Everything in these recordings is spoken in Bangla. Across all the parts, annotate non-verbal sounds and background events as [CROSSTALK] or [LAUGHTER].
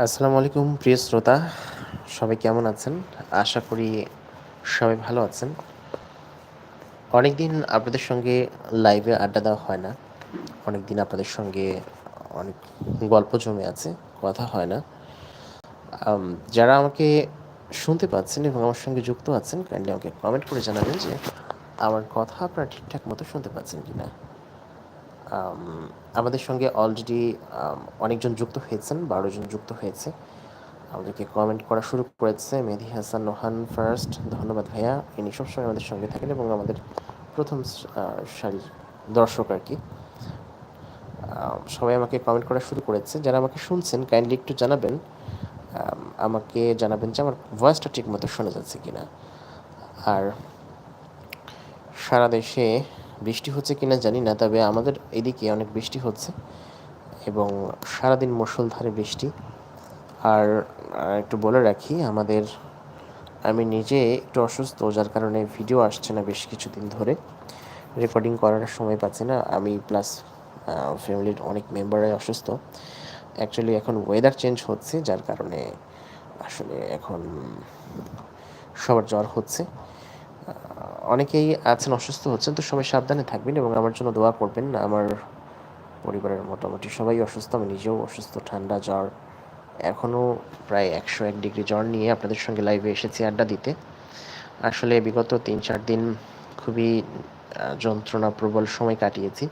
আসসালামু আলাইকুম প্রিয় শ্রোতা। সবাই কেমন আছেন? আশা করি সবাই ভালো আছেন। অনেক দিন আপনাদের সঙ্গে লাইভে আড্ডা দেওয়া হয় না। অনেক দিন আপনাদের সঙ্গে অনেক গল্প জমে আছে কথা হয় না। যারা আমাকে শুনতে পাচ্ছেন এবং আমার সঙ্গে যুক্ত আছেন কাইন্ডলি আমাকে কমেন্ট করে জানাবেন যে আমার কথা আপনারা ঠিকঠাক মতো শুনতে পাচ্ছেন কিনা। আম, আমাদের সঙ্গে অলরেডি অনেকজন যুক্ত হয়েছেন, বারো জন যুক্ত হয়েছে। আমাদেরকে কমেন্ট করা শুরু করেছে মেহেদি হাসান, নোহান ফার্স্ট ধন্যবাদ ভাইয়া। ইনি সবসময় আমাদের সঙ্গে থাকেন এবং আমাদের প্রথম সারির দর্শক আর কি। সবাই আমাকে কমেন্ট করা শুরু করেছে। যারা আমাকে শুনছেন কাইন্ডলি একটু জানাবেন। আমাকে জানাবেন যে আমার ভয়েসটা ঠিক মতো শোনা যাচ্ছে কিনা। আর সারা দেশে বৃষ্টি হচ্ছে কিনা জানি না, তবে আমাদের এদিকে অনেক বৃষ্টি হচ্ছে এবং সারাদিন মুষলধারে বৃষ্টি। আর একটু বলে রাখি, আমাদের, আমি নিজে একটু অসুস্থ, যার কারণে ভিডিও আসছে না বেশ কিছুদিন ধরে। রেকর্ডিং করার সময় পাচ্ছি না। আমি প্লাস ফ্যামিলির অনেক মেম্বাররাই অসুস্থ। অ্যাকচুয়ালি এখন ওয়েদার চেঞ্জ হচ্ছে, যার কারণে আসলে এখন সবার জ্বর হচ্ছে। অনেকেই আছেন, অসুস্থ হচ্ছেন, তো সবাই সাবধানে থাকবেন এবং আমার জন্য দোয়া করবেন আমার পরিবারের মোটামুটি সবাই অসুস্থ, আমি নিজেও অসুস্থ, ঠান্ডা, জ্বর। এখনও প্রায় একশো এক ডিগ্রি জ্বর নিয়ে আপনাদের সঙ্গে লাইভে এসেছি আড্ডা দিতে। আসলে বিগত তিন চার দিন খুবই যন্ত্রণা প্রবল সময় কাটিয়েছি।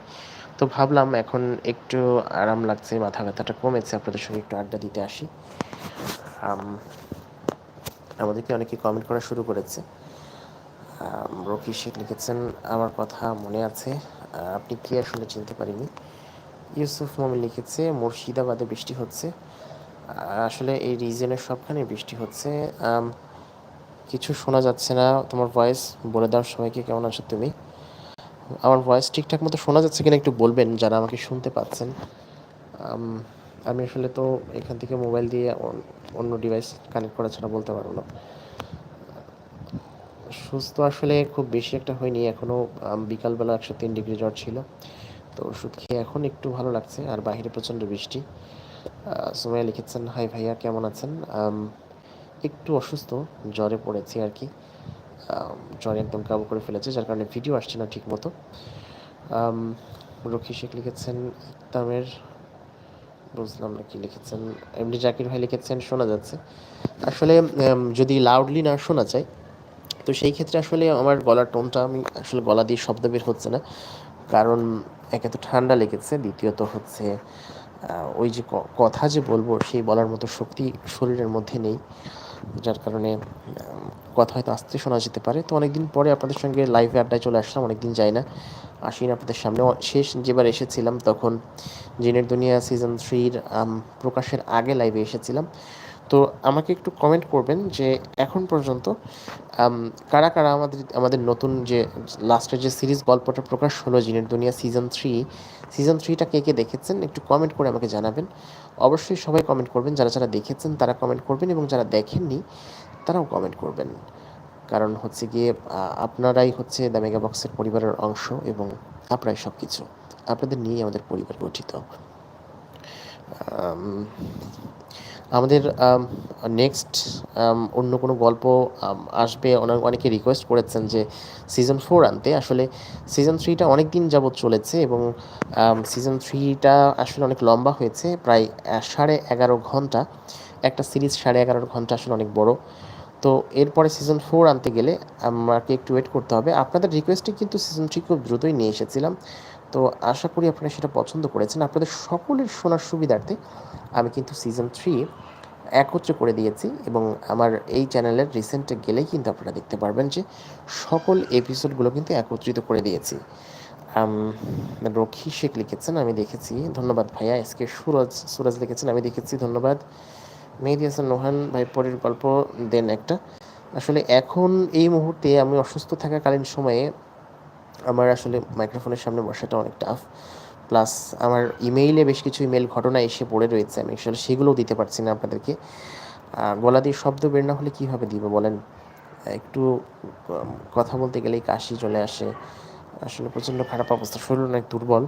তো ভাবলাম এখন একটু আরাম লাগছে, মাথা ব্যথাটা কমেছে, আপনাদের সঙ্গে একটু আড্ডা দিতে আসি। আমাদেরকে অনেকে কমেন্ট করা শুরু করেছে। রকি শেখ লিখেছেন, আমার কথা মনে আছে আপনি কি আসলে চিনতে পারিনি? ইউসুফ মমিন লিখেছে, মুর্শিদাবাদে বৃষ্টি হচ্ছে। আসলে এই রিজনের সবখানে বৃষ্টি হচ্ছে। কিছু শোনা যাচ্ছে না। তোমার ভয়েস বলে দাও সবাইকে, কেমন আছো তুমি? আমার ভয়েস ঠিকঠাক মতো শোনা যাচ্ছে কিনা একটু বলবেন, যারা আমাকে শুনতে পাচ্ছেন। আমি আসলে তো এখান থেকে মোবাইল দিয়ে অন্য ডিভাইস কানেক্ট করা ছাড়া বলতে পারব না। সুস্থ আসলে খুব বেশি একটা হয়নি এখনও বিকালবেলা একশো তিন ডিগ্রি জ্বর ছিল। তো ওষুধ খেয়ে এখন একটু ভালো লাগছে আর বাইরে প্রচণ্ড বৃষ্টি। সুমাইয়া লিখেছেন হাই ভাইয়া কেমন আছেন? একটু অসুস্থ জ্বরে পড়েছি আর কি। জ্বরে একদম কাবু করে ফেলেছে যার কারণে ভিডিও আসছে না ঠিক মতো আম, রকি শেখ লিখেছেন ইকতামের বুঝলাম না কি লিখেছেন। এমনি জাকির ভাই লিখেছেন শোনা যাচ্ছে। আসলে যদি লাউডলি না শোনা যায় তো সেই ক্ষেত্রে আসলে আমার গলার টোনটা আমি আসলে গলা দিয়ে শব্দ বের হচ্ছে না। কারণ একে তো ঠান্ডা লেগেছে, দ্বিতীয়ত হচ্ছে ওই যে কথা যে বলব সেই বলার মতো শক্তি শরীরের মধ্যে নেই। যার কারণে কথা হয়তো আস্তে শোনা যেতে পারে। তো অনেকদিন পরে আপনাদের সঙ্গে লাইভে আড্ডায় চলে আসলাম, অনেকদিন যাই না। আসি না আপনাদের সামনে শেষ যেবার এসেছিলাম তখন, জিনের দুনিয়া সিজন থ্রির প্রকাশের আগে লাইভে এসেছিলাম। তো আমাকে একটু কমেন্ট করবেন যে এখন পর্যন্ত কারা কারা আমাদের আমাদের নতুন যে লাস্টের যে সিরিজ গল্পটা প্রকাশ হলো জিনের দুনিয়া সিজন থ্রি সিজন থ্রিটা কে কে দেখেছেন একটু কমেন্ট করে আমাকে জানাবেন। অবশ্যই সবাই কমেন্ট করবেন, যারা যারা দেখেছেন তারা কমেন্ট করবেন এবং যারা দেখেননি তারাও কমেন্ট করবেন। কারণ হচ্ছে গিয়ে আপনারাই হচ্ছে দ্য মেগা বক্সের পরিবারের অংশ এবং আপনারাই সব কিছু আপনাদের নিয়েই আমাদের পরিবার গঠিত। আমাদের নেক্সট অন্য কোনো গল্প আসবে। অনেক, অনেকে রিকোয়েস্ট করেছেন যে সিজন ফোর আনতে। আসলে সিজন থ্রিটা অনেক দিন যাবৎ চলেছে এবং সিজন থ্রিটা আসলে অনেক লম্বা হয়েছে। প্রায় সাড়ে এগারো ঘণ্টা। একটা সিরিজ সাড়ে এগারো ঘণ্টা আসলে অনেক বড়। তো এরপরে সিজন ফোর আনতে গেলে আমাকে একটু ওয়েট করতে হবে। আপনাদের রিকোয়েস্টে কিন্তু সিজন থ্রি খুব দ্রুতই নিয়ে এসেছিলাম। তো আশা করি আপনারা সেটা পছন্দ করেছেন। আপনাদের সকলের শোনার সুবিধার্থে আমি কিন্তু সিজন থ্রি একত্রে করে দিয়েছি এবং আমার এই চ্যানেলের রিসেন্টে গেলেই কিন্তু আপনারা দেখতে পারবেন যে সকল এপিসোডগুলো কিন্তু একত্রিত করে দিয়েছি। রক্ষী শেখ লিখেছেন, আমি দেখেছি। ধন্যবাদ ভাইয়া। এসকে সুরজ সুরজ লিখেছেন, আমি দেখেছি। ধন্যবাদ। মেহেদি হাসান নোহান ভাই পরের গল্প দেন একটা। আসলে এখন এই মুহূর্তে আমি অসুস্থ থাকাকালীন সময়ে আমার আসলে মাইক্রোফোনের সামনে বসাটা অনেক টাফ প্লাস আমার ইমেইলে বেশ কিছু ইমেল ঘটনা এসে পড়ে রয়েছে। আমি আসলে সেগুলোও দিতে পারছি না আপনাদেরকে। গলা দিয়ে শব্দ বের না হলে কীভাবে দিব বলেন? একটু কথা বলতে গেলেই কাশি চলে আসে। আসলে প্রচণ্ড খারাপ অবস্থা। শরীর অনেক দুর্বল।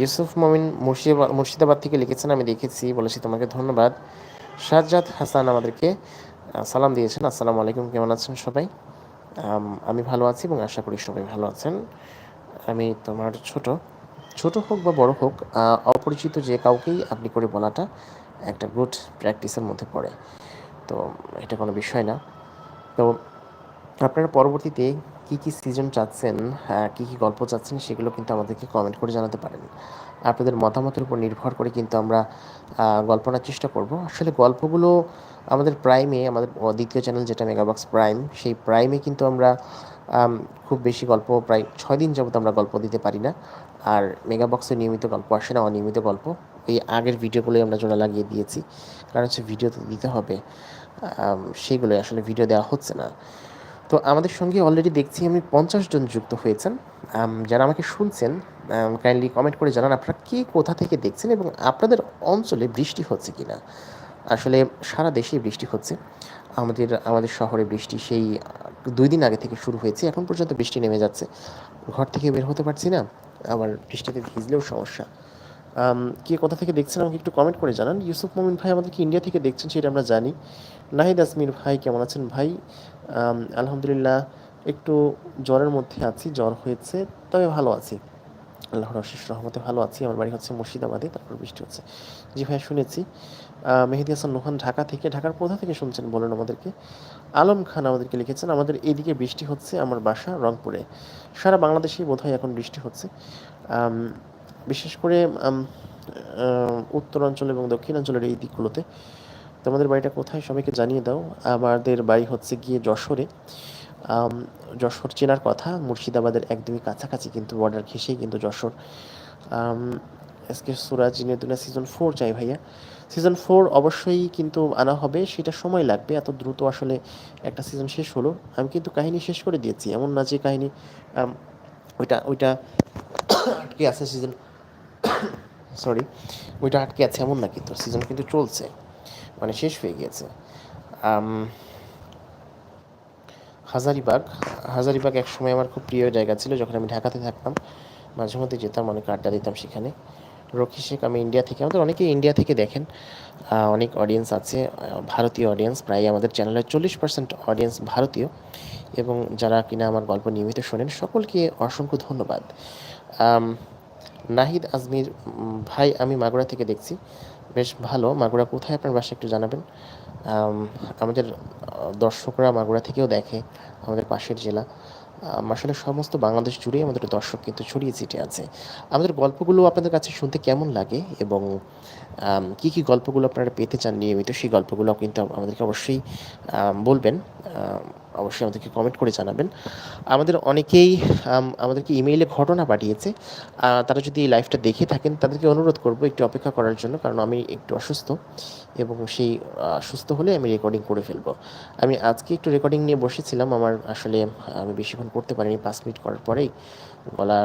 ইউসুফ মমিন মুর্শিদাবাদ মুর্শিদাবাদ থেকে লিখেছেন, আমি দেখেছি, বলেছি তোমাকে ধন্যবাদ। সাজ্জাদ হাসান আমাদেরকে সালাম দিয়েছেন। আসসালামু আলাইকুম, কেমন আছেন সবাই? আমি ভালো আছি এবং আশা করি সবাই ভালো আছেন। আমি তোমার ছোট ছোট হোক বা বড় হোক অপরিচিত যে কাউকেই আপনি করে বলাটা একটা গুড প্র্যাকটিসের মধ্যে পড়ে। তো এটা কোনো বিষয় না। তো আপনারা পরবর্তীতে কী কী সিজন চাচ্ছেন কী কী গল্প চাচ্ছেন, সেগুলো কিন্তু আমাদেরকে কমেন্ট করে জানাতে পারেন। আপনাদের মতামতের উপর নির্ভর করে কিন্তু আমরা গল্পনার চেষ্টা করব। আসলে গল্পগুলো আমাদের প্রাইমে আমাদের দ্বিতীয় চ্যানেল যেটা মেগাবক্স প্রাইম সেই প্রাইমে কিন্তু আমরা খুব বেশি গল্প, প্রায় ছয় দিন যাবত আমরা গল্প দিতে পারি না। আর মেগাবক্সে নিয়মিত গল্প আসে না, অনিয়মিত গল্প। এই আগের ভিডিওগুলোই আমরা জোড়া লাগিয়ে দিয়েছি। কারণ হচ্ছে ভিডিও তো দিতে হবে। সেগুলোই আসলে ভিডিও দেওয়া হচ্ছে না। তো আমাদের সঙ্গে অলরেডি দেখছি আমি পঞ্চাশ জন যুক্ত হয়েছেন। যারা আমাকে শুনছেন কাইন্ডলি কমেন্ট করে জানান আপনারা কে কোথা থেকে দেখছেন এবং আপনাদের অঞ্চলে বৃষ্টি হচ্ছে কি না আসলে সারা দেশেই বৃষ্টি হচ্ছে। আমাদের আমাদের শহরে বৃষ্টি সেই দুই দিন আগে থেকে শুরু হয়েছে। এখন পর্যন্ত বৃষ্টি নেমে যাচ্ছে। ঘর থেকে বের হতে পারছি না, আবার বৃষ্টিতে ভিজলেও সমস্যা। কে কোথা থেকে দেখছেন আমাকে একটু কমেন্ট করে জানান। ইউসুফ মমিন ভাই আমাদেরকে ইন্ডিয়া থেকে দেখছেন সেটা আমরা জানি। নাহিদ আসমির ভাই, কেমন আছেন ভাই? আলহামদুলিল্লাহ, একটু জ্বরের মধ্যে আছি, জ্বর হয়েছে, তবে ভালো আছি। আল্লাহর অশেষ রহমতে ভালো আছি। আমার বাড়ি হচ্ছে মুর্শিদাবাদে, তারপর বৃষ্টি হচ্ছে। জি ভাই শুনেছি। মেহেদি হাসান নোহান ঢাকা থেকে, ঢাকার কোথা থেকে শুনছেন বলেন আমাদেরকে? আলম খান আমাদেরকে লিখেছেন, আমাদের এদিকে বৃষ্টি হচ্ছে আমার বাসা রংপুরে। সারা বাংলাদেশেই বোধহয় এখন বৃষ্টি হচ্ছে। বিশেষ করে উত্তরাঞ্চল এবং দক্ষিণাঞ্চলের এই দিকগুলোতে। তোমাদের বাড়িটা কোথায় সবাইকে জানিয়ে দাও। আমাদের বাড়ি হচ্ছে গিয়ে যশোরে। যশোর চেনার কথা, মুর্শিদাবাদের একদমই কাছাকাছি কিন্তু বর্ডার ঘেসেই কিন্তু যশোর। এসকে সুরাজ ইনেদুনা সিজন ফোর চাই ভাইয়া। সিজন ফোর অবশ্যই কিন্তু আনা হবে, সেটা সময় লাগবে, এত দ্রুত আসলে একটা সিজন শেষ হলো। আমি কিন্তু কাহিনী শেষ করে দিয়েছি, এমন না যে কাহিনী ওইটা ওইটা আটকে আছে সিজন সরি [COUGHS] ওইটা আটকে আছে, এমন না কিন্তু সিজন কিন্তু চলছে মানে শেষ হয়ে গিয়েছে। হাজারিবাগ। হাজারিবাগ এক সময় আমার খুব প্রিয় জায়গা ছিল, যখন আমি ঢাকাতে থাকতাম। মাঝে মধ্যে যেতাম, অনেক আড্ডা দিতাম সেখানে। রকি শেখ আমি ইন্ডিয়া থেকে, আমাদের অনেকে ইন্ডিয়া থেকে দেখেন। অনেক অডিয়েন্স আছে ভারতীয় অডিয়েন্স প্রায় আমাদের চ্যানেলের চল্লিশ পার্সেন্ট অডিয়েন্স ভারতীয়। এবং যারা কিনা আমার গল্প নিয়মিত শোনেন, সকলকে অসংখ্য ধন্যবাদ। নাহিদ আজমির ভাই আমি মাগুরা থেকে দেখছি। বেশ ভালো। মাগুরা কোথায়? আপনার বাসা একটু জানাবেন। আমাদের দর্শকরা মাগুরা থেকেও দেখে আমাদের পাশের জেলা। আসলে সমস্ত বাংলাদেশ জুড়েই আমাদের দর্শক কিন্তু ছড়িয়ে ছিটিয়ে আছে। আমাদের গল্পগুলো আপনাদের কাছে শুনতে কেমন লাগে এবং কি কি গল্পগুলো আপনারা পেতে চান নিয়মিত সেই গল্পগুলো কিন্তু আমাদেরকে অবশ্যই বলবেন। অবশ্যই আমাদেরকে কমেন্ট করে জানাবেন। আমাদের অনেকেই আমাদেরকে ইমেইলে ঘটনা পাঠিয়েছে। তারা যদি এই লাইভটা দেখে থাকেন, তাদেরকে অনুরোধ করব একটু অপেক্ষা করার জন্য, কারণ আমি একটু অসুস্থ এবং সেই সুস্থ হলে আমি রেকর্ডিং করে ফেলব। আমি আজকে একটু রেকর্ডিং নিয়ে বসেছিলাম, আমার আসলে, আমি বেশিক্ষণ করতে পারিনি, পাঁচ মিনিট করার পরেই গলা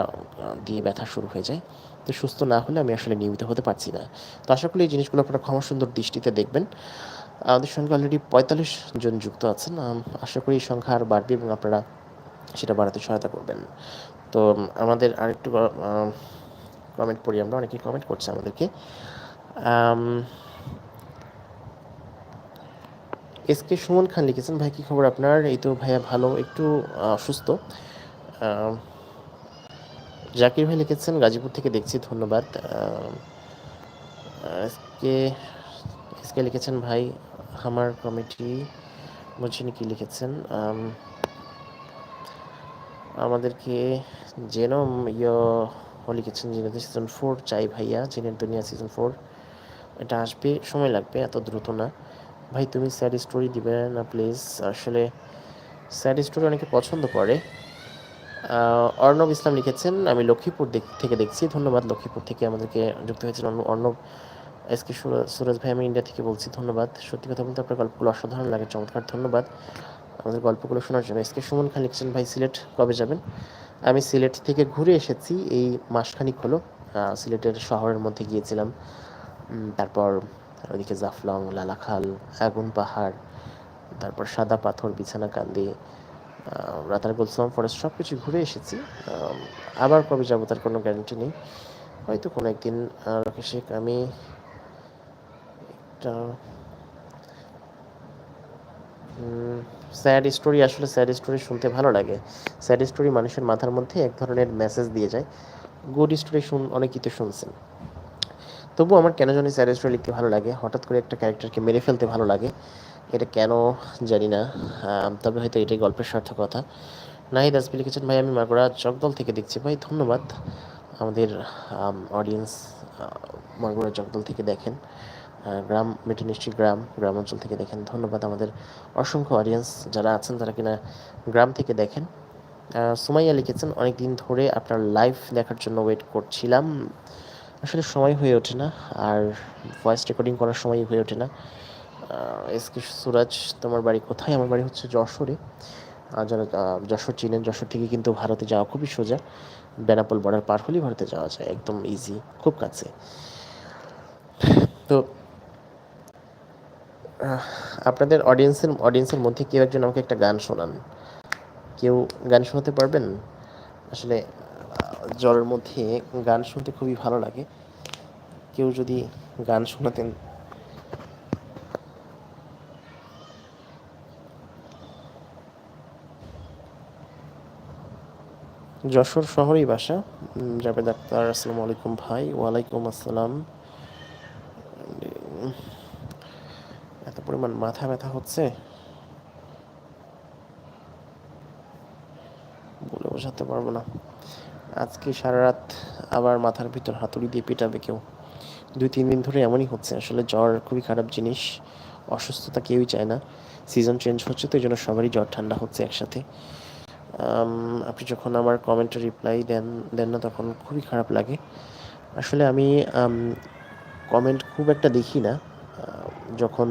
দিয়ে ব্যথা শুরু হয়ে যায়। তো সুস্থ না হলে আমি আসলে নিয়মিত হতে পারছি না। তো আশা করি এই জিনিসগুলো আপনারা ক্ষমা সুন্দর দৃষ্টিতে দেখবেন। আমাদের সঙ্গে অলরেডি পঁয়তাল্লিশ জন যুক্ত আছেন। আশা করি এই সংখ্যা আর বাড়বে এবং আপনারা সেটা বাড়াতে সহায়তা করবেন। তো আমাদের আরেকটু কমেন্ট পড়ি, আমরা অনেকেই কমেন্ট করছে আমাদেরকে। এস কে সুমন খান লিখেছেন, ভাই, কী খবর আপনার? এই তো ভাইয়া ভালো, একটু অসুস্থ জাকির ভাই লিখেছেন, গাজীপুর থেকে দেখছি, ধন্যবাদ। এসকে এসকে লিখেছেন ভাই আমার কমিটি বুঝিনি কি লিখেছেন? আমাদেরকে জেনম ইয় লিখেছেন জেনেতে সিজন ফোর চাই ভাইয়া জেনের দুনিয়া সিজন ফোর এটা আসবে, সময় লাগবে, এত দ্রুত না। ভাই, তুমি স্যাড স্টোরি দিবে না প্লিজ আসলে স্যাড স্টোরি অনেকে পছন্দ করে। অর্ণব ইসলাম লিখেছেন, আমি লক্ষ্মীপুর থেকে দেখছি। ধন্যবাদ, লক্ষ্মীপুর থেকে আমাদেরকে যুক্ত হয়েছেন অর্ণব। এস কে সুরজ ভাই, আমি ইন্ডিয়া থেকে বলছি, ধন্যবাদ। সত্যি কথা বলতে আপনার গল্পগুলো অসাধারণ লাগে, চমৎকার, ধন্যবাদ। আমাদের গল্পগুলো শোনার জন্য। এসকে সুমন খান লিখছেন, ভাই, সিলেট কবে যাবেন? আমি সিলেট থেকে ঘুরে এসেছি, এই মাসখানিক হলো। সিলেটের শহরের মধ্যে গিয়েছিলাম। তারপর ওইদিকে জাফলং, লালাখাল, আগুন পাহাড়, তারপর সাদা পাথর, বিছানা কান্দি রাতার গোলসাম ফরেস্ট সব কিছু ঘুরে এসেছি। আবার কবে যাব তার কোনো গ্যারান্টি নেই। হয়তো কোনো একদিন শেখ আমি একটা স্যাড স্টোরি আসলে স্যাড স্টোরি শুনতে ভালো লাগে। স্যাড স্টোরি মানুষের মাথার মধ্যে এক ধরনের মেসেজ দিয়ে যায়। গুড স্টোরি শুন অনেকেই তো শুনছেন। তবু আমার কেন জানি স্যাড স্টোরি লিখতে ভালো লাগে। হঠাৎ করে একটা ক্যারেক্টারকে মেরে ফেলতে ভালো লাগে। এটা কেন জানি না। তবে হয়তো এটাই গল্পের সার্থকতা নাহিদ আসবি লিখেছেন, ভাই, আমি মাগুরা জগদল থেকে দেখছি। ভাই, ধন্যবাদ। আমাদের অডিয়েন্স মাগুরা জগদল থেকে দেখেন। গ্রাম মেটে নিশ্চয়ই গ্রাম গ্রাম অঞ্চল থেকে দেখেন। ধন্যবাদ আমাদের অসংখ্য অডিয়েন্স যারা আছেন তারা কিনা গ্রাম থেকে দেখেন। সুমাইয়া লিখেছেন অনেক দিন ধরে আপনার লাইভ দেখার জন্য ওয়েট করছিলাম। আসলে সময় হয়ে ওঠে না, আর ভয়েস রেকর্ডিং করার সময় হয়ে ওঠে না। এস কে সুরাজ, তোমার বাড়ি কোথায়? আমার বাড়ি হচ্ছে যশোরে। যারা যশোর চিনেন, যশোর থেকে কিন্তু ভারতে যাওয়া খুবই সোজা। বেনাপোল বর্ডার পার হলেই ভারতে যাওয়া যায়, একদম ইজি খুব কাছে। তো আপনাদের অডিয়েন্সের অডিয়েন্সের মধ্যে কেউ একজন আমাকে একটা গান শোনান। কেউ গান শোনাতে পারবেন? আসলে জ্বরের মধ্যে গান শুনতে খুবই ভালো লাগে। কেউ যদি গান শোনাতেন। যশোর শহরেই বাসা। জাবেদ আক্তার, আসসালামু আলাইকুম ভাই। ওয়ালাইকুম আসসালাম। পরিমাণ মাথা ব্যথা হচ্ছে। বলে বোঝাতে পারব না। আজকে সারা রাত আবার মাথার ভিতর হাতুড়ি দিয়ে পেটাবে কেউ। দুই, তিন দিন ধরে এমনই হচ্ছে। আসলে জ্বর খুবই খারাপ জিনিস। অসুস্থতা কেউই চায় না। সিজন চেঞ্জ হচ্ছে তো এই জন্য সবারই জ্বর ঠান্ডা হচ্ছে একসাথে। আপনি যখন আমার কমেন্টে রিপ্লাই দেন দেন না তখন খুবই খারাপ লাগে। আসলে আমি কমেন্ট খুব একটা দেখি না। যখন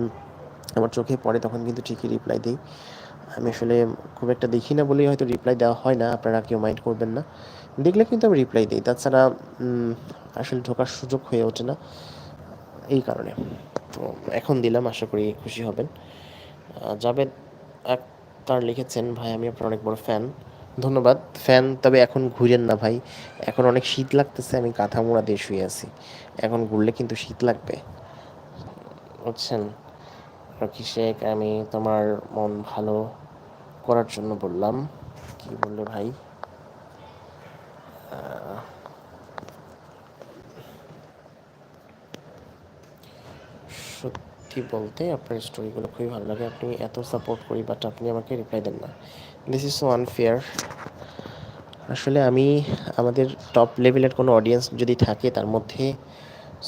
আমার চোখে পড়ে, তখন কিন্তু ঠিকই রিপ্লাই দিই। আমি আসলে খুব একটা দেখি না বলেই হয়তো রিপ্লাই দেওয়া হয় না, আপনারা কেউ মাইন্ড করবেন না। দেখলে কিন্তু আমি রিপ্লাই দিই, তাছাড়া আসলে ঢোকার সুযোগ হয়ে ওঠে না, এই কারণে। তো এখন দিলাম, আশা করি খুশি হবেন। জাবেদ তার লিখেছেন, ভাই, আমি আপনার অনেক বড় ফ্যান ধন্যবাদ। ফ্যান তবে এখন ঘুরেন না ভাই, এখন অনেক শীত লাগতেছে, আমি কাঁথা মোড়া দিয়ে শুয়ে আছি। এখন ঘুরলে কিন্তু শীত লাগবে। বুঝছেন? রকি শেখ আমি তোমার মন ভালো করার জন্য বললাম। কি বলল ভাই? সত্যি বলতে আপনার স্টোরিগুলো খুবই ভালো লাগে। আপনি এত সাপোর্ট করি বাট আপনি আমাকে রিপ্লাই দেন না। দিস ইজ সো আনফেয়ার আসলে আমি আমাদের টপ লেভেলের কোনো অডিয়েন্স যদি থাকে, তার মধ্যে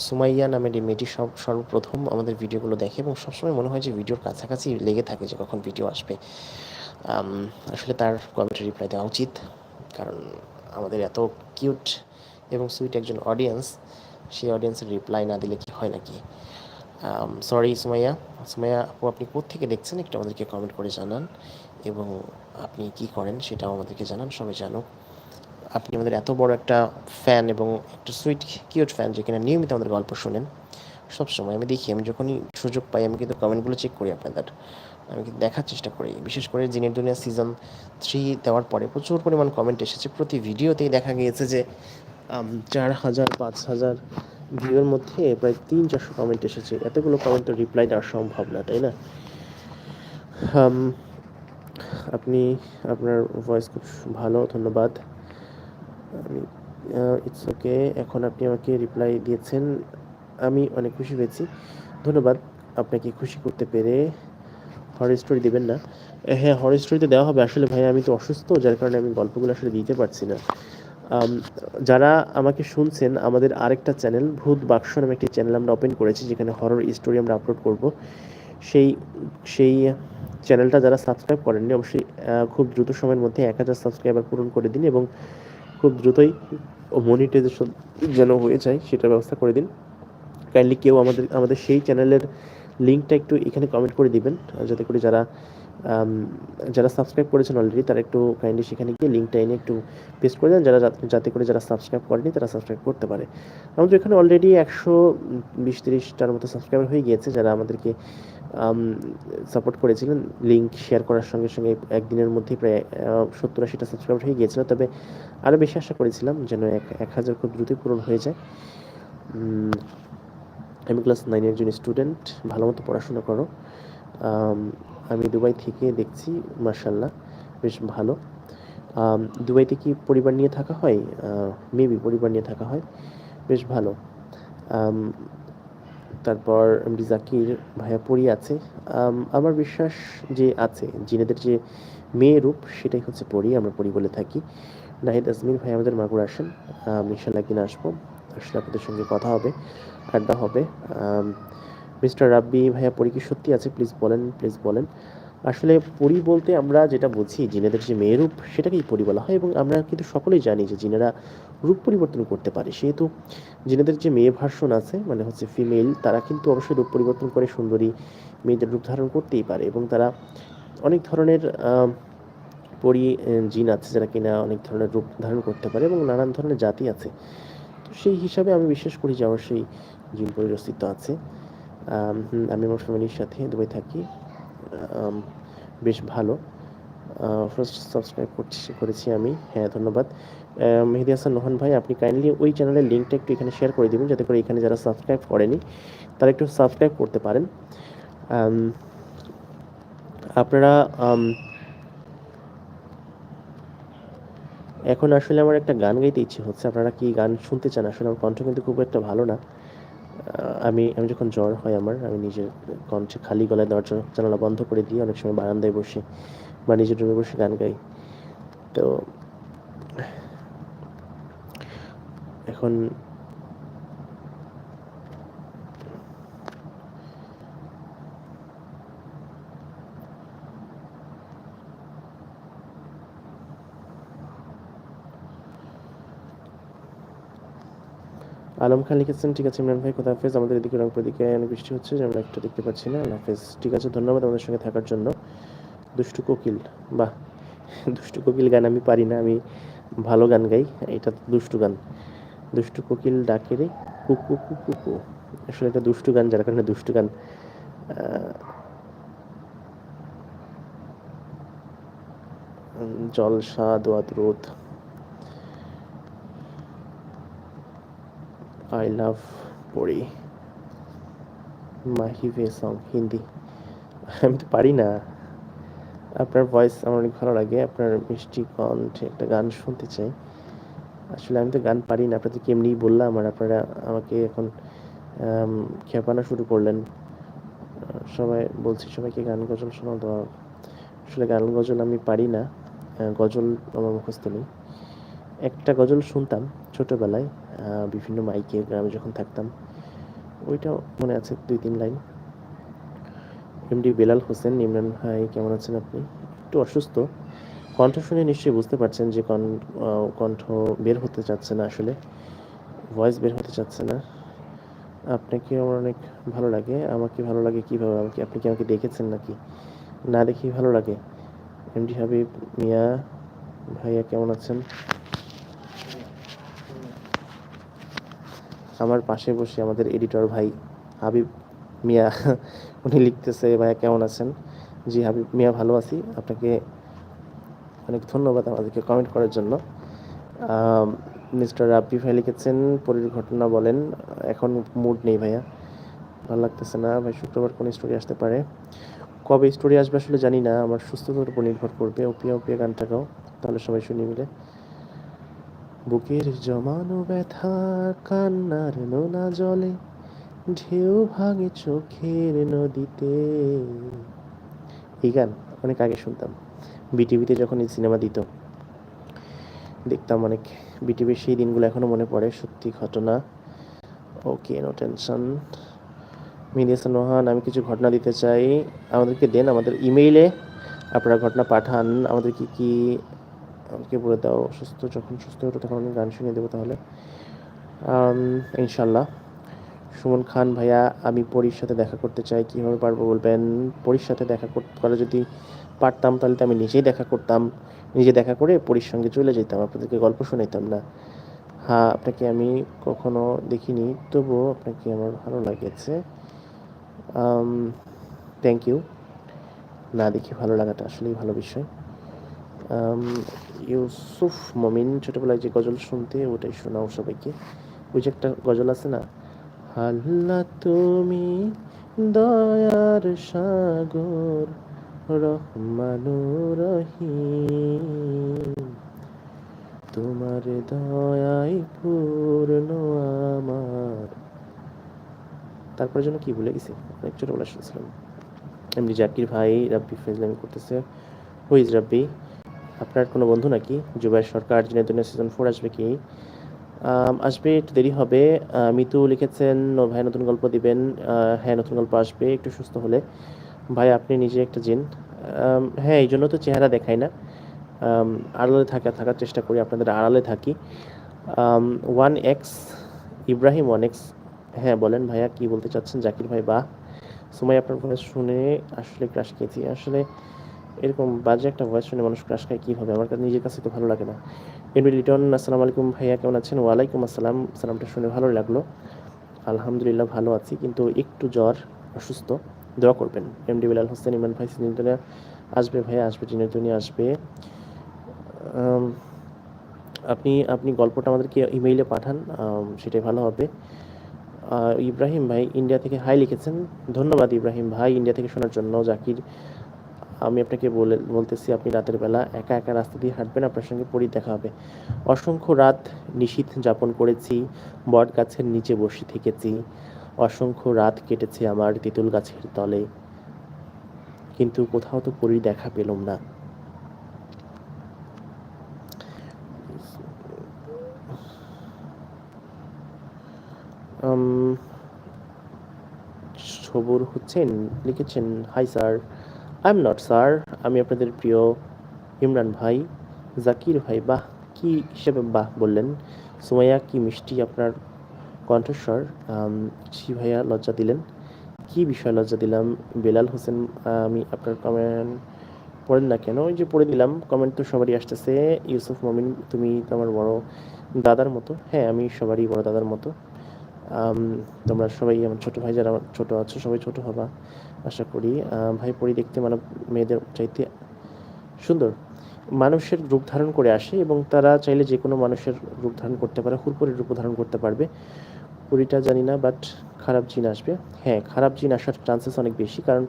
সুমাইয়া নামের এই মেয়েটি সব, সর্বপ্রথম আমাদের ভিডিওগুলো দেখে এবং সবসময় মনে হয় যে ভিডিওর কাছাকাছি লেগে থাকে যে কখন ভিডিও আসবে। আসলে তার কমেন্টে রিপ্লাই দেওয়া উচিত, কারণ আমাদের এত কিউট এবং সুইট একজন অডিয়েন্স সেই অডিয়েন্সের রিপ্লাই না দিলে কি হয় নাকি? সরি সুমাইয়া সুমাইয়া আপু, আপনি থেকে দেখছেন? একটু আমাদেরকে কমেন্ট করে জানান এবং আপনি কি করেন সেটাও আমাদেরকে জানান, সবাই জানুক। আপনি আমাদের এত বড় একটা ফ্যান এবং একটা সুইট কিউট ফ্যান যেখানে নিয়মিত আমাদের গল্প শোনেন, সবসময় আমি দেখি, আমি যখনই সুযোগ পাই, আমি কিন্তু কমেন্টগুলো চেক করি আপনাদের। আমি কিন্তু দেখার চেষ্টা করি। বিশেষ করে জিনের দুনিয়া সিজন থ্রি দেওয়ার পরে প্রচুর পরিমাণ কমেন্ট এসেছে। প্রতি ভিডিওতেই দেখা গিয়েছে যে চার হাজার, পাঁচ হাজার ভিউয়ের মধ্যে প্রায় তিন চারশো কমেন্ট এসেছে। এতগুলো কমেন্ট তো রিপ্লাই দেওয়া সম্ভব না, তাই না? আপনি, আপনার ভয়েস খুব ভালো, ধন্যবাদ। ইটস ওকে এখন আপনি আমাকে রিপ্লাই দিয়েছেন, আমি অনেক খুশি হয়েছি। ধন্যবাদ, আপনাকে খুশি করতে পেরে। হর স্টোরি দেবেন না। হ্যাঁ হর স্টোরিতে দেওয়া হবে। আসলে ভাই, আমি তো অসুস্থ, যার কারণে আমি গল্পগুলো আসলে দিতে পারছি না। যারা আমাকে শুনছেন, আমাদের আরেকটা চ্যানেল ভূত বাক্স নামে একটি চ্যানেল আমরা ওপেন করেছি, যেখানে হরর স্টোরি আমরা আপলোড করব। সেই সেই চ্যানেলটা যারা সাবস্ক্রাইব করেননি, অবশ্যই খুব দ্রুত সময়ের মধ্যে এক হাজার সাবস্ক্রাইবার পূরণ করে দিন এবং খুব দ্রুতই মনিটাইজেশন যেন হয়ে যায়, সেটার ব্যবস্থা করে দিন। কাইন্ডলি কেউ আমাদের আমাদের সেই চ্যানেলের লিঙ্কটা একটু এখানে কমেন্ট করে দিবেন যাতে করে যারা যারা সাবস্ক্রাইব করেছেন অলরেডি তারা একটু কাইন্ডলি সেখানে গিয়ে লিঙ্কটা এনে একটু পেস্ট করে দেন, যারা যাতে করে যারা সাবস্ক্রাইব করেনি, তারা সাবস্ক্রাইব করতে পারে। আমাদের এখানে অলরেডি একশো বিশ তিরিশটার মতো সাবস্ক্রাইবার হয়ে গিয়েছে, যারা আমাদেরকে সাপোর্ট করেছিলেন লিঙ্ক শেয়ার করার সঙ্গে সঙ্গে একদিনের মধ্যেই প্রায় সত্তর আশিটা সাবস্ক্রাইবার হয়ে গিয়েছিল। তবে আরও বেশি আশা করেছিলাম যেন এক এক হাজার খুব দ্রুতই পূরণ হয়ে যায়। আমি ক্লাস নাইনের একজন স্টুডেন্ট ভালো মতো পড়াশোনা করো। আমি দুবাই থেকে দেখছি মার্শাল্লাহ বেশ ভালো। দুবাইতে কি পরিবার নিয়ে থাকা হয়? মেবি পরিবার নিয়ে থাকা হয়, বেশ ভালো। তারপর জাকির ভাইয়া পড়ি আছে। আমার বিশ্বাস যে আছে, জিনেদের যে মেয়ে রূপ, সেটাই হচ্ছে পড়ি আমরা পড়ি বলে থাকি। নাহিদ আজমির ভাই, আমাদের মাগুর আসেন। ইনশাল্লাহ একদিন আসব। আসলে আপনাদের সঙ্গে কথা হবে, আড্ডা হবে। মিস্টার রাব্বি ভাইয়া পড়ি কি সত্যি আছে? প্লিজ বলেন প্লিজ বলেন। আসলে পরি বলতে আমরা যেটা বুঝি, জিনেদের যে মেয়েরূপ সেটাকেই পরি বলা হয় এবং আমরা কিন্তু সকলেই জানি যে জিনেরা রূপ পরিবর্তন করতে পারে। সেহেতু জিনেদের যে মেয়ে ভার্সন আছে মানে হচ্ছে ফিমেল, তারা কিন্তু অবশ্যই রূপ পরিবর্তন করে সুন্দরী মেয়েদের রূপ ধারণ করতেই পারে এবং তারা অনেক ধরনের পরি জিন আছে যারা কিনা অনেক ধরনের রূপ ধারণ করতে পারে এবং নানান ধরনের জাতি আছে। তো সেই হিসাবে আমি বিশ্বাস করি যে অবশ্যই জিন পরির অস্তিত্ব আছে। আমি আমার ফ্যামিলির সাথে দুবাই থাকি। বেশ ভালো। ফার্স্ট সাবস্ক্রাইব করছি, করেছি আমি। হ্যাঁ ধন্যবাদ। মেহেদি হাসান নোহান ভাই, আপনি কাইন্ডলি ওই চ্যানেলের লিঙ্কটা একটু এখানে শেয়ার করে দেবেন, যাতে করে এখানে যারা সাবস্ক্রাইব করেনি, তারা একটু সাবস্ক্রাইব করতে পারেন। আপনারা এখন আসলে আমার একটা গান গাইতে ইচ্ছে হচ্ছে। আপনারা কি গান শুনতে চান? আসলে আমার কণ্ঠ কিন্তু খুব একটা ভালো না। আমি আমি যখন জ্বর হয় আমার, আমি নিজের কণ্ঠে খালি গলায় দরজা জানালা বন্ধ করে দিয়ে অনেক সময় বারান্দায় বসে বা নিজের রুমে বসে গান গাই। তো এখন আলম খান লিখেছেন, ঠিক আছে, ইমরান ভাই কোথা হাফেজ। আমাদের এদিকে রংপুর দিকে অনেক বৃষ্টি হচ্ছে যে আমরা একটা দেখতে পাচ্ছি না। হাফেজ। ঠিক আছে, ধন্যবাদ আমাদের সঙ্গে থাকার জন্য। দুষ্টু কোকিল, বাহ, দুষ্টু কোকিল গান আমি পারি না, আমি ভালো গান গাই, এটা দুষ্টু গান। দুষ্টু কোকিল ডাকে রে কুকু কুকু কু আসলে এটা দুষ্টু গান, যার কারণে দুষ্টু গান। জলসা দোয়াত রোদ আই লাভ পড়ি মাহিভে সং হিন্দি আমি তো পারি না। আপনার ভয়েস আমার অনেক ভালো লাগে, আপনার মিষ্টি কণ্ঠে একটা গান শুনতে চাই। আসলে আমি তো গান পারি না আপনাদের এমনি বললাম, আর আপনারা আমাকে এখন খেপানো শুরু করলেন। সবাই বলছি, সবাইকে গান গজল শোনা দেওয়া আসলে গান গজল আমি পারি না গজল আমার মুখস্থ নেই। একটা গজল শুনতাম ছোটোবেলায় বিভিন্ন মাইকে গ্রামে যখন থাকতাম ওইটাও মনে আছে দুই তিন লাইন এমডি বেলাল হোসেন, ইমরান ভাই, কেমন আছেন আপনি? একটু অসুস্থ। কণ্ঠ শুনে নিশ্চয়ই বুঝতে পারছেন যে কণ্ঠ বের হতে চাচ্ছে না আসলে। ভয়েস বের হতে চাচ্ছে না। আপনাকে আমার অনেক ভালো লাগে। আমাকে ভালো লাগে কীভাবে? আমাকে, আপনি কি আমাকে দেখেছেন নাকি? না দেখেই ভালো লাগে। এমডি হাবিব, মিয়া ভাইয়া কেমন আছেন? আমার পাশে বসে আমাদের এডিটর ভাই হাবিব মিয়া, উনি লিখতেছে, ভাইয়া কেমন আছেন? জি হাবিব মিয়া ভালো আছি। আপনাকে অনেক ধন্যবাদ আমাদেরকে কমেন্ট করার জন্য। মিস্টার রাব্বি ভাই লিখেছেন, পরের ঘটনা বলেন। এখন মুড নেই ভাইয়া। ভালো লাগতেছে না। ভাই, শুক্রবার কোন স্টোরি আসতে পারে? কবে স্টোরি আসবে আসলে জানি না। আমার সুস্থতার উপর নির্ভর করবে। ওপিয়া ওপিয়া গানটা গাও। তাহলে সবাই শুনি মিলে। বুকের জমানো ব্যথা, কান্নার নোনা জলে, ঢেউ ভাঙে চোখের নদীতে। এই গান অনেক আগে শুনতাম। বিটিভিতে যখন এই সিনেমা দিত, দেখতাম অনেক বিটিভির সেই দিনগুলো এখনও মনে পড়ে। সত্যি ঘটনা, ওকে নো টেনশন মিডিয়াসন নোহান আমি কিছু ঘটনা দিতে চাই। আমাদেরকে দেন আমাদের ইমেইলে আপনারা ঘটনা পাঠান। আমাদেরকে কি আমাকে বলে দাও সুস্থ যখন সুস্থ হতো তখন আমি গান শুনিয়ে দেবো তাহলে। ইনশাল্লাহ সুমন খান ভাইয়া, আমি পরীর সাথে দেখা করতে চাই, কীভাবে পারব বলবেন? পরীর সাথে দেখা করা যদি পারতাম, তাহলে তো আমি নিজেই দেখা করতাম। নিজে দেখা করে পরীর সঙ্গে চলে যেতাম, আপনাদেরকে গল্প শোনাইতাম না। হ্যাঁ আপনাকে আমি কখনো দেখিনি, তবুও আপনাকে আমার ভালো লাগেছে। থ্যাংক ইউ না দেখে ভালো লাগাটা আসলেই ভালো বিষয়। ইউসুফ মমিন ছোটবেলায় যে গজল শুনতে, ওটাই শোনাও সবাইকে। ওই যে একটা গজল আছে না? আল্লাহ তুমি দয়ার সাগর রহমানুর রহিম। তোমার দয়াই পূর্ণ আমার। তারপরে জন্য কি ভুলে গেছি, অনেক শুনছিলাম। এমনি জাকির ভাই, রাব্বি, ফেজলামি করতেছে। হুইজ রাব্বি। আপনার কোনো বন্ধু নাকি? জুবাইর সরকার জিনেদুনিয়া সিজন ফোর আসবে কি? আসবে, একটু দেরি হবে। মিতু লিখেছেন "ও ভাই, নতুন গল্প দিবেন। হ্যাঁ নতুন গল্প আসবে, একটু সুস্থ হলে। ভাই, আপনি নিজে একটা জিন। হ্যাঁ এই জন্য তো চেহারা দেখাই না। আড়ালে থাকা, থাকার চেষ্টা করি, আপনাদের আড়ালে থাকি। One X Ibrahim one X হ্যাঁ বলেন ভাইয়া, কি বলতে চাচ্ছেন? জাকির ভাই, বাহ। সময় আপনার ভয়েস শুনে আসলে ক্রাশ খেয়েছি। আসলে এরকম বাজে একটা ভয়েস শুনে মানুষ ক্রাশ খায়, কীভাবে? আমার কাছে নিজের কাছে তো ভালো লাগে না। এমনি লিটন আসসালামু আলাইকুম ভাইয়া, কেমন আছেন? ওয়ালাইকুম আসসালাম। সালামটা শুনে ভালো লাগল। আলহামদুলিল্লাহ ভালো আছি, কিন্তু একটু জ্বর, অসুস্থ। দোয়া করবেন। এমডি বিলাল হোসেন ইমান ভাই, সিনিয়র আসবে ভাইয়া, আসবে জিনিয়া আসবে। আপনি আপনি গল্পটা আমাদেরকে ইমেইলে পাঠান সেটাই ভালো হবে। ইব্রাহিম ভাই ইন্ডিয়া থেকে হাই লিখেছেন। ধন্যবাদ ইব্রাহিম ভাই ইন্ডিয়া থেকে শোনার জন্য। জাকির আমি আপনাকে বলে বলতেছি, আপনি রাতের বেলা একা একা রাস্তা দিয়ে হাঁটবেন, আপনার সঙ্গে পরি দেখা হবে। অসংখ্য রাত নিশীথ যাপন করেছি, বট গাছের নিচে বসে থেকেছি। অসংখ্য রাত কেটেছে আমার তেঁতুল গাছের তলে। কিন্তু কোথাও তো পরীর দেখা পেলাম না। সবুর হোসেন লিখেছেন, hi sir I am not sir আমি আপনাদের প্রিয় ইমরান ভাই, জাকির ভাই, বাহ, কি হিসেবে বাহ বললেন? সুমাইয়া, কি মিষ্টি আপনার কণ্ঠস্বর? জি ভাইয়া, লজ্জা দিলেন। কি বিষয় লজ্জা দিলাম? বেলাল হোসেন, আমি আপনার কমেন্ট পড়েন না কেন? ওই যে পড়ে দিলাম কমেন্ট তো সবারই আসতেছে। ইউসুফ মমিন, তুমি তো আমার বড় দাদার মতো। হ্যাঁ আমি সবারই বড় দাদার মতো। তোমরা সবাই আমার ছোট ভাই যারা ছোট আছো, সবাই ছোট হবা। আশা করি ভাই পরি দেখতে মানব, মেয়েদের চাইতে সুন্দর। মানুষের রূপ ধারণ করে আসে এবং তারা চাইলে যে কোনো মানুষের রূপ ধারণ করতে পারে হুরপুরের রূপ ধারণ করতে পারবে। পুরীটা জানি না বাট খারাপ জিন আসবে। হ্যাঁ খারাপ জিন আসার চান্সেস অনেক বেশি, কারণ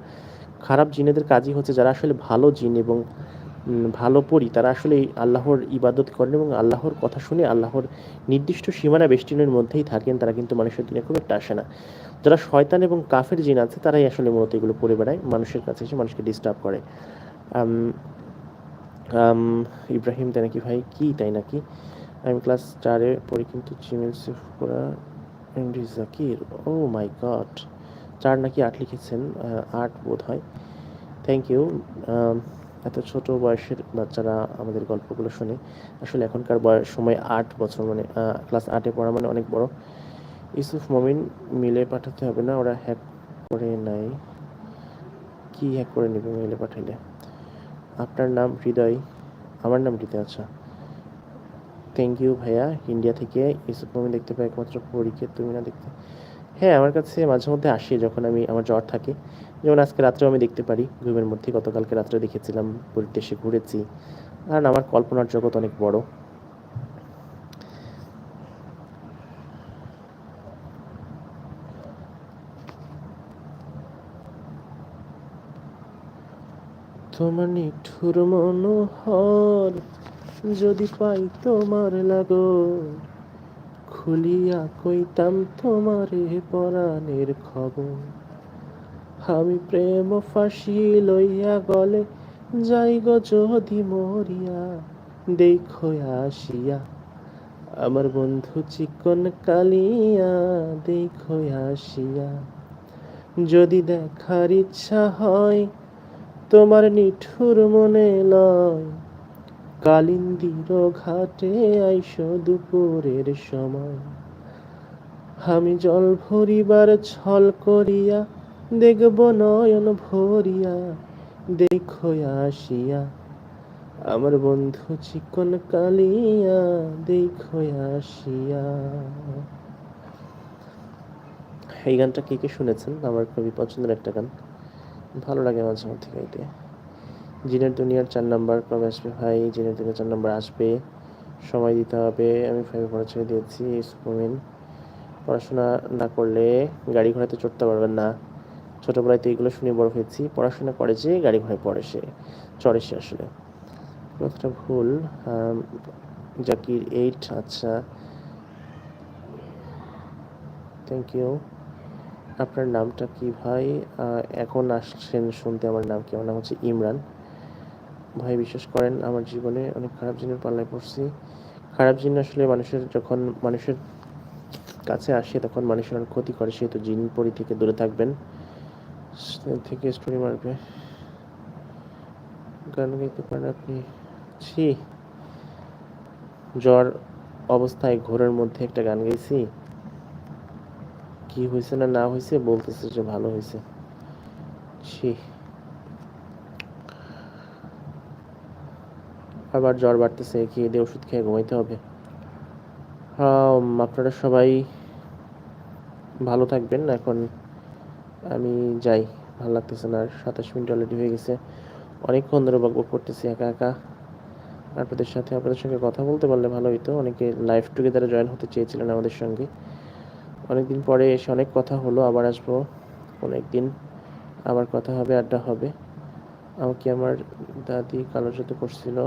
খারাপ জিনেদের কাজই হচ্ছে যারা আসলে ভালো জিন এবং ভালো পড়ি, তারা আসলে আল্লাহর ইবাদত করেন এবং আল্লাহর কথা শুনে আল্লাহর নির্দিষ্ট সীমানা বেষ্টিনের মধ্যেই থাকেন, তারা কিন্তু মানুষের দিনে খুব একটা আসে না। যারা শয়তান এবং কাফের জিন আছে, তারাই আসলে মূলত এগুলো পড়ে বেড়ায়, মানুষের কাছে এসে মানুষকে ডিস্টার্ব করে। ইব্রাহিম তাই নাকি ভাই? কি তাই নাকি? আমি ক্লাস চারে পড়ি কিন্তু জিমেল সেভ করা জাকির। ও মাই গড চার নাকি আট লিখেছেন আট বোধ হয় থ্যাংক ইউ এত ছোট বয়সের বাচ্চারা আমাদের গল্পগুলো শোনে, আসলে এখনকার বয়স সময় আট বছর মানে ক্লাস আটে পড়া মানে অনেক বড়। ইউসুফ মমিন মিলে পাঠাতে হবে না, ওরা হ্যাক করে নাই কি হ্যাক করে নেবে মিলে পাঠাইলে? আপনার নাম হৃদয়, আমার নাম হৃদয় আচ্ছা। থ্যাংক ইউ ভাইয়া, ইন্ডিয়া থেকে ইউসুফ মমিন দেখতে পাই একমাত্র পরীকে তুমি না দেখতে। হ্যাঁ আমার কাছে মাঝে মধ্যে আসে যখন আমি, আমার জ্বর থাকে। যেমন আজকে রাত্রেও আমি দেখতে পারি, ঘুমের মধ্যে গতকালকে রাত্রে দেখেছিলাম, পুরীতে এসে ঘুরেছি। কারণ আমার কল্পনার জগৎ অনেক বড়। তোমার নিঠুর মনোহর যদি পাই তোমার লাগো খুলিয়া কইতাম, তোমারে পরাণের খবর। আমি প্রেম ফাঁসি লইয়া গলে যাই গো যদি মরিয়া, দেখো আসিয়া। আমার বন্ধু চিকন কালিয়া, দেখো আসিয়া। যদি দেখার ইচ্ছা হয়, তোমার নিঠুর মনে লয় কালিন্দির ঘাটে আইস দুপুরের সময়। আমি জল ভরিবার ছল করিয়া দেখব নয়ন ভরিয়া, দেখো আসিয়া। আমার বন্ধু চিকন কালিয়া, দেখো আসিয়া। এই গানটা কে কে শুনেছেন? আমার খুবই পছন্দের একটা গান। ভালো লাগে মাঝে মধ্যে গাইতে। জিনের দুনিয়ার চার নাম্বার কবে আসবে? ভাই, জিনের দুনিয়ার চার নাম্বার আসবে। সময় দিতে হবে। আমি ফাইভে পড়া ছেড়ে দিয়েছি সুমিন পড়াশোনা না করলে গাড়ি ঘোড়াতে চড়তে পারবেন না। ছোটোবেলায় তো এগুলো শুনে বড় হয়েছি। পড়াশোনা করে যে গাড়ি ঘোড়ায় পড়ে সে, চড়ে সে আসলে। কথাটা ভুল। জাকির এইট আচ্ছা। থ্যাংক ইউ আপনার নামটা কি ভাই? এখন আসছেন শুনতে। আমার নাম কি? আমার নাম হচ্ছে ইমরান। ভাই, বিশ্বাস করেন, আমার জীবনে অনেক খারাপ জিনের পাল্লায় পড়ছি। খারাপ জিন আসলে মানুষের যখন, মানুষের কাছে আসে, তখন মানুষের অনেক ক্ষতি করে সেহেতু জিন পরি থেকে দূরে থাকবেন। থেকে স্টোরি মারবে। গান গাইতে পারেন আপনি। ছি। জ্বর অবস্থায় ঘোরের মধ্যে একটা গান গাইছি। কি হয়েছে না না হয়েছে বলতেছে যে ভালো হয়েছে ছি। আবার জ্বর বাড়তেছে, খেয়ে দিয়ে ওষুধ খেয়ে ঘুমাইতে হবে। আপনারা সবাই ভালো থাকবেন। এখন আমি যাই, ভালো লাগতেছে না, আর সাতাশ মিনিট অলরেডি হয়ে গেছে। অনেকক্ষণ ধরে বকবক করতেছি, একা একা। আপনাদের সাথে, আপনাদের সঙ্গে কথা বলতে পারলে ভালো হতো অনেকে লাইভ টুগেদারে জয়েন হতে চেয়েছিলেন আমাদের সঙ্গে। অনেকদিন পরে এসে অনেক কথা হলো, আবার আসব। অনেক দিন আবার কথা হবে, আড্ডা হবে। আমাকে আমার দাদি কালো সাথে করছিল।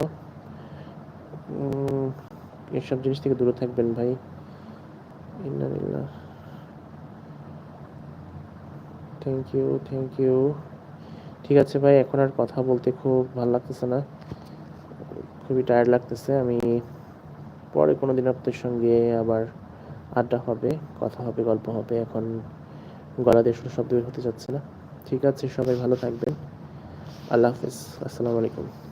এসব জিনিস থেকে দূরে থাকবেন ভাই। থ্যাংক ইউ থ্যাংক ইউ ঠিক আছে ভাই, এখন আর কথা বলতে খুব ভালো লাগতেছে না। খুবই টায়ার্ড লাগতেছে। আমি পরে কোনো দিন আপনাদের সঙ্গে আবার আড্ডা হবে, কথা হবে, গল্প হবে। এখন গলা দিয়ে শব্দ বের হতে যাচ্ছে না। ঠিক আছে, সবাই ভালো থাকবেন। আল্লাহ হাফিজ। আসসালামু আলাইকুম।